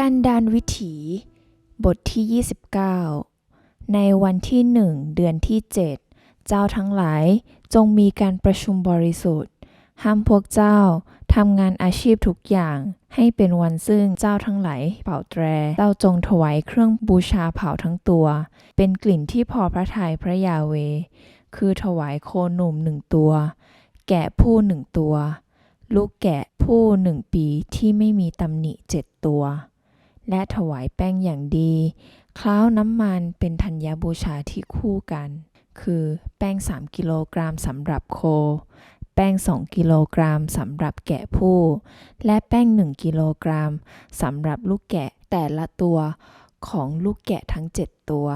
การดานวิถี บทที่ 29 ในวันที่หนึ่งเดือนที่เจ็ดเจ้าทั้งหลายจงมีการประชุมบริสุทธิ์ ห้ามพวกเจ้าทำงานอาชีพทุกอย่างให้เป็นวันซึ่งเจ้าทั้งหลายเป่าแตร เจ้าจงถวายเครื่องบูชาเผาทั้งตัว เป็นกลิ่นที่พอพระทัยพระยาเว คือถวายโคหนุ่มหนึ่งตัว แกะผู้หนึ่งตัว ลูกแกะผู้หนึ่งปีที่ไม่มีตำหนิเจ็ดตัว และถวายแป้งอย่างดี คล้าวน้ำมันเป็นธัญญบูชาที่คู่กัน คือแป้ง 3 กิโลกรัมสำหรับโค แป้ง 2 กิโลกรัมสำหรับแกะผู้ และแป้ง 1 กิโลกรัมสำหรับลูกแกะแต่ละตัวของลูกแกะทั้ง 7 ตัว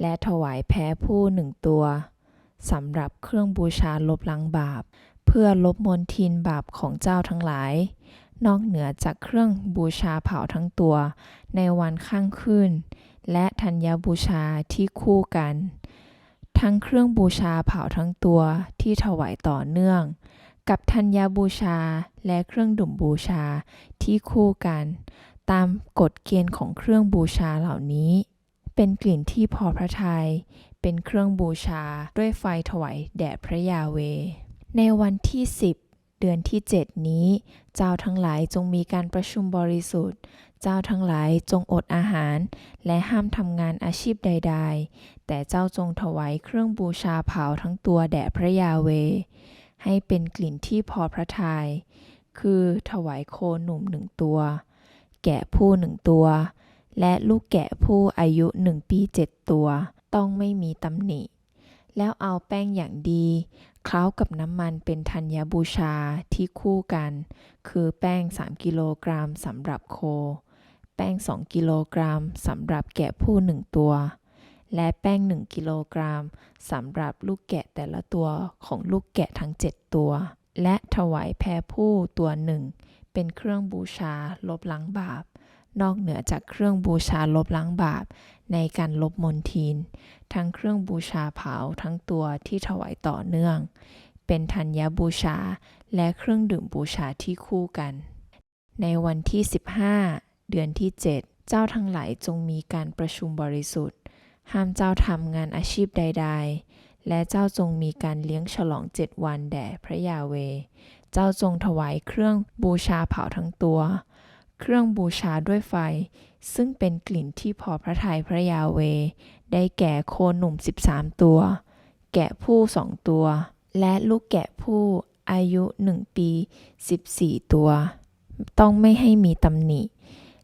และถวายแพ้ผู้หนึ่งตัวสำหรับเครื่องบูชาลบล้างบาป เพื่อลบมลทินบาปของเจ้าทั้งหลาย นอกเหนือจากเครื่องบูชาเผาทั้งตัว ในวันข้างขึ้น และธัญญบูชาที่คู่กัน ทั้งเครื่องบูชาเผาทั้งตัวที่ถวายต่อเนื่อง กับธัญญบูชาและเครื่องดื่มบูชาที่คู่กัน ตามกฎเกณฑ์ของเครื่องบูชาเหล่านี้ เป็นกลิ่นที่พอพระทยัยเป็นเครื่องบูชาด้วยไฟถวายแด่พระยาเว ในวันที่ 10 เดือนที่7นี้ เจ้าทั้งหลายจงมีการประชุมบริสุทธิ์ เจ้าทั้งหลายจงอดอาหาร และห้ามทำงานอาชีพใด ๆ แต่เจ้าจงถวายเครื่องบูชาเผาทั้งตัวแด่พระยาเว ให้เป็นกลิ่นที่พอพระทยัย คือถวายโคหนุ่มหนึ่งตัว แกะผู้หนึ่งตัว และลูกแกะผู้อายุหนึ่งปีเจ็ดตัว ต้องไม่มีตำหนิแล้วเอาแป้งอย่างดี เคล้ากับน้ำมันเป็นธัญบูชาที่คู่กัน คือแป้ง 3 กิโลกรัมสำหรับโค แป้ง 2 กิโลกรัมสำหรับแกะผู้ 1 ตัว และแป้ง 1 กิโลกรัมสำหรับลูกแกะแต่ละตัวของลูกแกะทั้ง 7 ตัว และถวายแพรผู้ตัวหนึ่งเป็นเครื่องบูชาลบล้างบาป นอกเหนือจากเครื่องบูชาลบล้างบาปในการลบมนทิน ทั้งเครื่องบูชาเผาทั้งตัวที่ถวายต่อเนื่อง เป็นธัญบูชาและเครื่องดื่มบูชาที่คู่กัน ในวันที่ 15 เดือนที่ 7 เจ้าทั้งหลายจงมีการประชุมบริสุทธิ์ ห้ามเจ้าทำงานอาชีพใด ๆ และเจ้าจงมีการเลี้ยงฉลองเจ็ดวันแด่พระยาเว เจ้าจงถวายเครื่องบูชาเผาทั้งตัว เครื่องบูชาด้วยไฟ ซึ่งเป็นกลิ่นที่พอพระทัยพระยาเว ได้แก่โคหนุ่ม 13 ตัว แกะผู้สองตัว และลูกแกะผู้อายุ1ปี 14 ตัว ต้องไม่ให้มีตำหนิ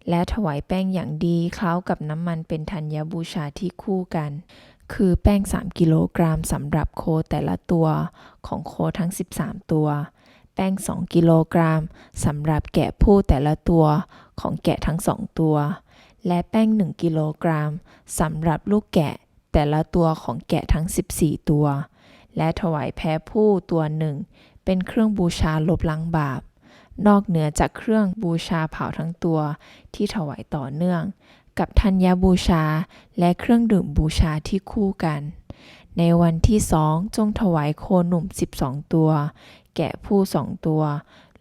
และถวายแป้งอย่างดีเคล้ากับน้ำมันเป็นธัญบูชาที่คู่กัน คือแป้ง 3 กิโลกรัมสำหรับโคแต่ละตัวของโคทั้ง 13 ตัว แป้ง 2 กิโลกรัมสำหรับแกะผู้แต่ละตัวของแกะทั้ง 2 ตัว และแป้ง 1 กิโลกรัมสำหรับลูกแกะแต่ละตัวของแกะทั้ง 14 ตัว และถวายแพ้ผู้ตัวหนึ่ง เป็นเครื่องบูชาลบล้างบาป นอกเหนือจากเครื่องบูชาเผาทั้งตัวที่ถวายต่อเนื่อง กับธัญญบูชาและเครื่องดื่มบูชาที่คู่กันในวันที่สองจงถวายโคหนุ่ม 12 ตัว แกะผู้สองตัว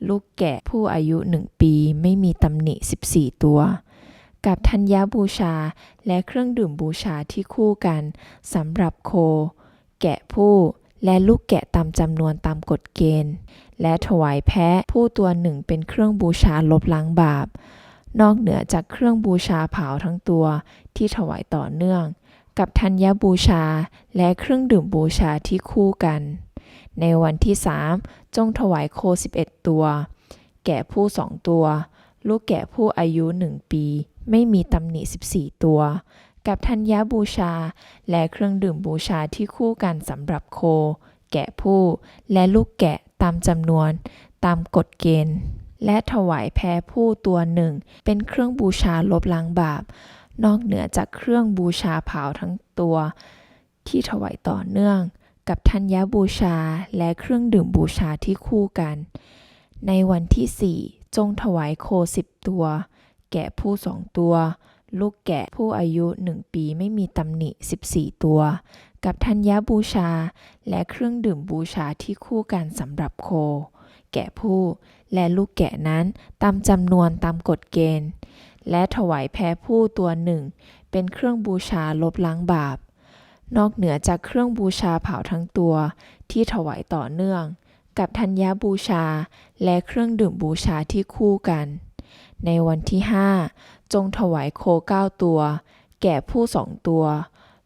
ลูกแกะผู้อายุ 1 ปีไม่มีตำหนิ 14 ตัว กับธัญญาบูชาและเครื่องดื่มบูชาที่คู่กันสำหรับโค แกะผู้และลูกแกะตามจำนวนตามกฎเกณฑ์ และถวายแพะผู้ตัวหนึ่งเป็นเครื่องบูชาลบล้างบาป นอกเหนือจากเครื่องบูชาเผาทั้งตัวที่ถวายต่อเนื่อง กับธัญบูชาและเครื่องดื่มบูชาที่คู่กัน ในวันที่สามจงถวายโค11ตัว แกะผู้สองตัว ลูกแกะผู้อายุ1ปี ไม่มีตำหนิ14ตัว กับธัญญาบูชา และเครื่องดื่มบูชาที่คู่กันสำหรับโค แกะผู้ และลูกแกะตามจำนวน ตามกฎเกณฑ์ และถวายแพ้ผู้ตัวหนึ่ง เป็นเครื่องบูชาลบล้างบาป นอกเหนือจากเครื่องบูชาเผาทั้งตัว ที่ถวายต่อเนื่อง กับธัญบูชาและเครื่องดื่มบูชาที่คู่กัน ในวันที่4จงถวายโคสิบตัว แกะผู้สองตัว ลูกแกะผู้อายุ1ปีไม่มีตำหนิ14ตัว กับธัญบูชา และเครื่องดื่มบูชาที่คู่กันสำหรับโค แกะผู้ และลูกแกะนั้นตามจำนวนตามกฎเกณฑ์ และถวายแพะผู้ตัวหนึ่ง เป็นเครื่องบูชาลบล้างบาป นอกเหนือจากเครื่องบูชาเผาทั้งตัว ที่ถวายต่อเนื่อง กับธัญญาบูชาและเครื่องดื่มบูชาที่คู่กัน ในวันที่5จงถวายโคเก้าตัว แก่ผู้สองตัว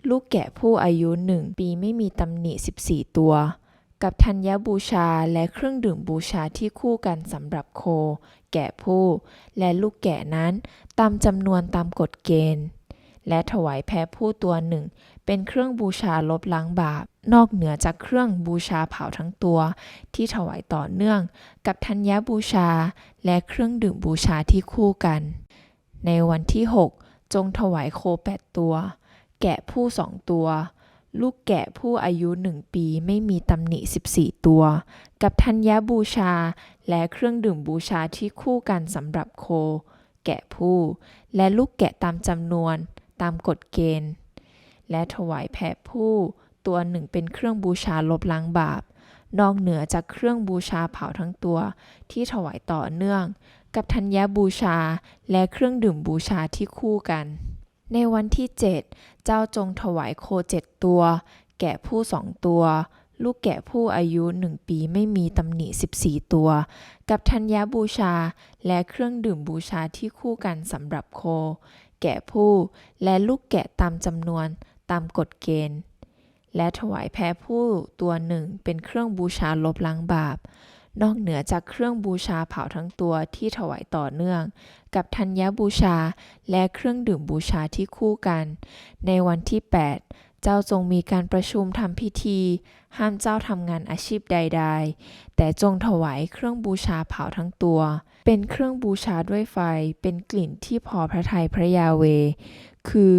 ลูกแกะผู้อายุหนึ่งปีไม่มีตำหนิ14ตัว กับธัญญาบูชาและเครื่องดื่มบูชาที่คู่กันสำหรับโค แกะผู้ และลูกแกะนั้นตามจำนวนตามกฎเกณฑ์ และถวายแพะผู้ตัวหนึ่ง เป็นเครื่องบูชาลบล้างบาป นอกเหนือจากเครื่องบูชาเผาทั้งตัว ที่ถวายต่อเนื่อง กับธัญญบูชา และเครื่องดื่มบูชาที่คู่กัน ในวันที่ 6 จงถวายโคแปดตัว แกะผู้สองตัวลูกแกะผู้อายุหนึ่งปีไม่มีตำหนิ 14 ตัว กับธัญญบูชา และเครื่องดื่มบูชาที่คู่กันสำหรับโค แกะผู้ และลูกแกะตามจำนวน ตามกฎเกณฑ์ และถวายแพะผู้ตัวหนึ่งเป็นเครื่องบูชาลบล้างบาป นอกเหนือจากเครื่องบูชาเผาทั้งตัวที่ถวายต่อเนื่อง กับธัญญบูชาและเครื่องดื่มบูชาที่คู่กัน ในวันที่ 7 เจ้าจงถวายโคเจ็ดตัว แกะผู้สองตัว ลูกแกะผู้อายุหนึ่งปีไม่มีตำหนิ 14 ตัว กับธัญญบูชาและเครื่องดื่มบูชาที่คู่กันสำหรับโค แกะผู้ และลูกแกะตามจำนวนตามกฎเกณฑ์ และถวายแพ้ผู้ตัวหนึ่งเป็นเครื่องบูชาลบล้างบาป นอกเหนือจากเครื่องบูชาเผาทั้งตัวที่ถวายต่อเนื่อง กับธัญญบูชาและเครื่องดื่มบูชาที่คู่กัน ในวันที่ 8 เจ้าจงมีการประชุมทำพิธี ห้ามเจ้าทำงานอาชีพใด ๆ แต่จงถวายเครื่องบูชาเผาทั้งตัว เป็นเครื่องบูชาด้วยไฟ เป็นกลิ่นที่พอพระทัยพระยาเว คือ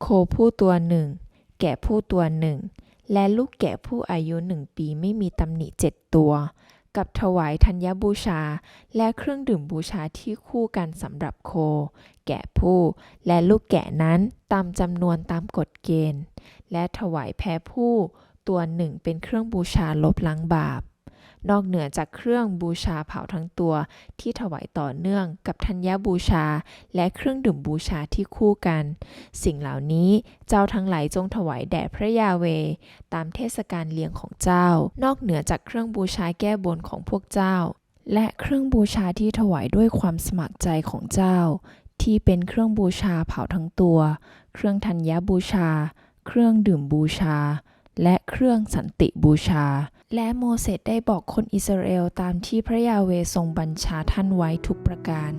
โคผู้ตัวหนึ่ง แกะผู้ตัวหนึ่ง และลูกแกะผู้อายุหนึ่งปีไม่มีตำหนิเจ็ดตัว กับถวายธัญญบูชา และเครื่องดื่มบูชาที่คู่กันสำหรับโค แกะผู้ และลูกแกะนั้นตามจำนวนตามกฎเกณฑ์ และถวายแพะผู้ตัวหนึ่งเป็นเครื่องบูชาลบล้างบาป นอกเหนือจากเครื่องบูชาเผาทั้งตัวที่ถวายต่อเนื่องกับธัญญบูชา และเครื่องดื่มบูชาที่คู่กัน สิ่งเหล่านี้เจ้าทั้งหลายจงถวายแด่พระยาเว ตามเทศกาลเลี้ยงของเจ้า นอกเหนือจากเครื่องบูชาแก้บนของพวกเจ้า และเครื่องบูชาที่ถวายด้วยความสมัครใจของเจ้า ที่เป็นเครื่องบูชาเผาทั้งตัว เครื่องธัญญบูชา เครื่องดื่มบูชา และเครื่องสันติบูชา และโมเสสได้บอกคนอิสราเอลตามที่พระยาเวทรงบัญชาท่านไว้ทุกประการ